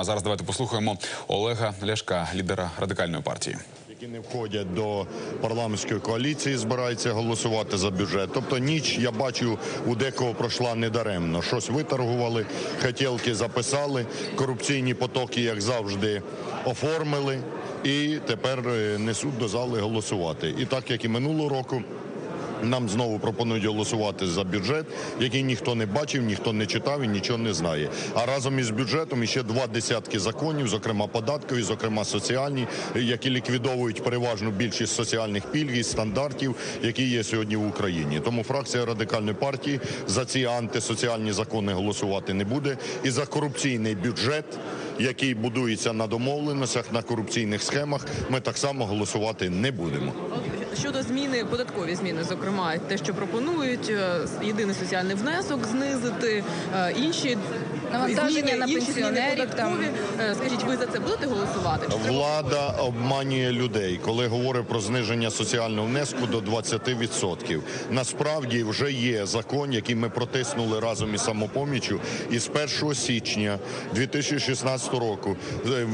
а зараз давайте послухаємо Олега Ляшка, лідера радикальної партії. які не входять до парламентської коаліції, збираються голосувати за бюджет. Тобто ніч я бачу у декого пройшла недаремно. Щось виторгували, хотілки записали, корупційні потоки, як завжди, оформили, і тепер е, несуть до зали голосувати. І так як і минулого року. Нам знову пропонують голосувати за бюджет, який ніхто не бачив, ніхто не читав і нічого не знає. А разом із бюджетом іще два десятки законів, зокрема податкові, зокрема соціальні, які ліквідовують переважну більшість соціальних пільг і стандартів, які є сьогодні в Україні. Тому фракція радикальної партії за ці антисоціальні закони голосувати не буде. І за корупційний бюджет, який будується на домовленостях, на корупційних схемах, ми так само голосувати не будемо. Щодо зміни, податкові зміни, зокрема, те, що пропонують е, єдиний соціальний внесок знизити, е, інші Навантаження на пенсіонерів, там. Е, Скажіть, ви за це будете голосувати? Чи Влада обманює людей, коли говорить про зниження соціального внеску до 20%. Насправді вже є закон, який ми протиснули разом із самопоміччю, і з 1 січня 2016 року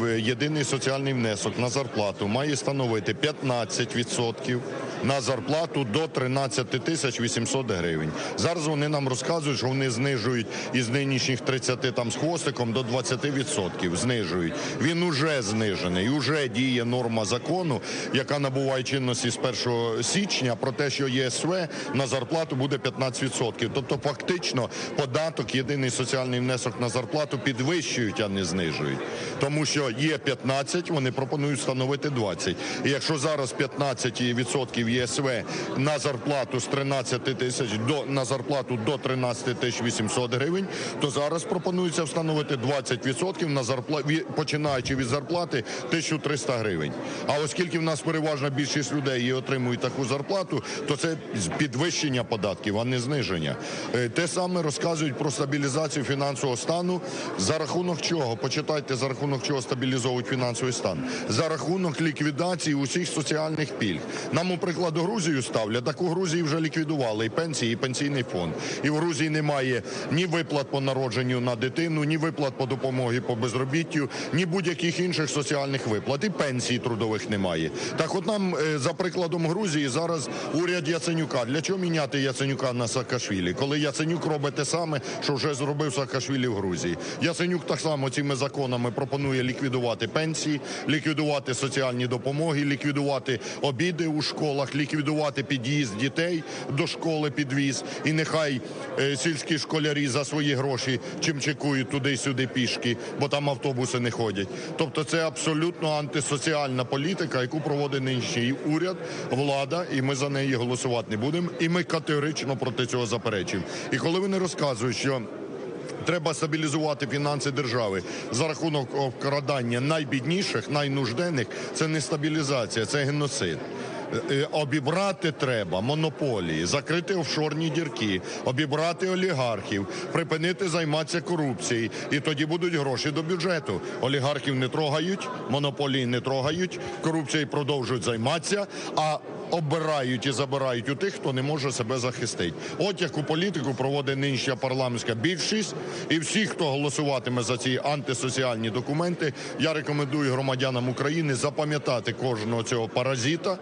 е, єдиний соціальний внесок на зарплату має становити 15% на зарплату до 13 тисяч 800 гривень. Зараз вони нам розказують, що вони знижують із нинішніх 30 там з хвостиком до 20% знижують. Він уже знижений, уже діє норма закону, яка набуває чинності з 1 січня про те, що ЄСВ на зарплату буде 15%. Тобто фактично податок, єдиний соціальний внесок на зарплату підвищують, а не знижують. Тому що є 15, вони пропонують встановити 20. І якщо зараз 15% ЄСВ на зарплату з 13 тисяч до на зарплату до 13 тисяч 800 гривень, то зараз пропонується встановити 20% на зарпла... ві- починаючи від зарплати 1300 гривень. А оскільки в нас переважна більшість людей і отримують таку зарплату, то це підвищення податків, а не зниження. Е, Те саме розказують про стабілізацію фінансового стану. За рахунок чого? Почитайте, за рахунок чого стабілізовують фінансовий стан. За рахунок ліквідації усіх соціальних пільг. Нам, у прикладу, Грузію ставлять. Так у Грузії вже ліквідували і пенсії, і пенсійний фонд. І в Грузії немає ні виплат по народженню на дитину, ні виплат по допомогі по безробіттю, ні будь-яких інших соціальних виплат. І пенсій трудових немає. Так от нам, е, за прикладом Грузії, зараз уряд Яценюка. Для чого міняти Яценюка на Саакашвілі? Коли Яценюк робить те саме, що вже зробив Саакашвілі в Грузії. Яценюк так само цими законами пропонує ліквідувати пенсії, ліквідувати соціальні допомоги, ліквідувати обіди у школах, ліквідувати під'їзд дітей до школи, підвіз. І нехай е, сільські школярі за свої гроші чимчикують туди-сюди пішки, бо там автобуси не ходять. Тобто це абсолютно антисоціальна політика, яку проводить нинішній уряд, влада, і ми за неї голосувати не будемо. І ми категорично проти цього заперечуємо. І коли вони розказують, що Треба стабілізувати фінанси держави за рахунок обкрадання найбідніших, найнужденних. Це не стабілізація, це геноцид. Е, е, Обібрати треба монополії, закрити офшорні дірки, обібрати олігархів, припинити займатися корупцією, і тоді будуть гроші до бюджету. Олігархів не трогають, монополії не трогають, корупцією продовжують займатися. А обирають і забирають у тих, хто не може себе захистити. От яку політику проводить нинішня парламентська більшість, і всі, хто голосуватиме за ці антисоціальні документи, я рекомендую громадянам України запам'ятати кожного цього паразита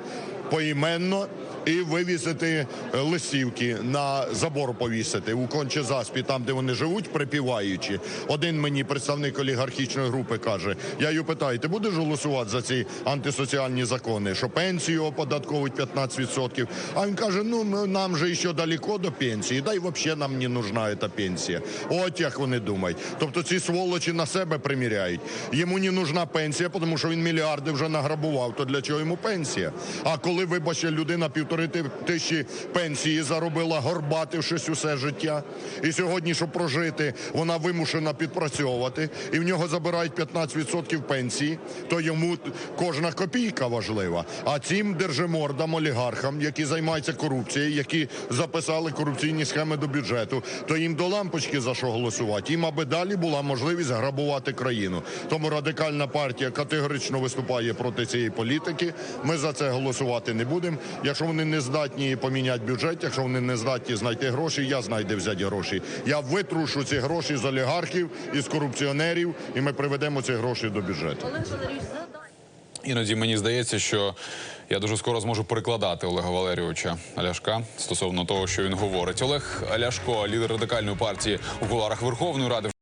поіменно і вивісити е, листівки на забор повісити у кончезаспі, там де вони живуть, припіваючи. Один мені представник олігархічної групи каже: я її питаю, ти будеш голосувати за ці антисоціальні закони, що пенсію оподатковують 15%? А він каже: ну нам же ще далеко до пенсії, да й взагалі нам не нужна ця пенсія. От як вони думають. Тобто ці сволочі на себе приміряють. Йому не нужна пенсія, тому що він мільярди вже награбував. То для чого йому пенсія? А коли, вибачте, людина півтори тисячі пенсії заробила, горбатившись усе життя, і сьогодні, щоб прожити, вона вимушена підпрацьовувати, і в нього забирають 15% пенсії, то йому кожна копійка важлива. А цим держимордам, олігархам, які займаються корупцією, які записали корупційні схеми до бюджету, то їм до лампочки за що голосувати. Їм аби далі була можливість грабувати країну. Тому радикальна партія категорично виступає проти цієї політики. Ми за це голосувати давати не будемо. Якщо вони не здатні поміняти бюджет, якщо вони не здатні знайти гроші, я знаю, де взяти гроші. Я витрушу ці гроші з олігархів із корупціонерів, і ми приведемо ці гроші до бюджету. Олег Валерійович. Іноді мені здається, що я дуже скоро зможу перекладати Олега Валерійовича Ляшка стосовно того, що він говорить. Олег Ляшко, лідер радикальної партії у куларах Верховної Ради.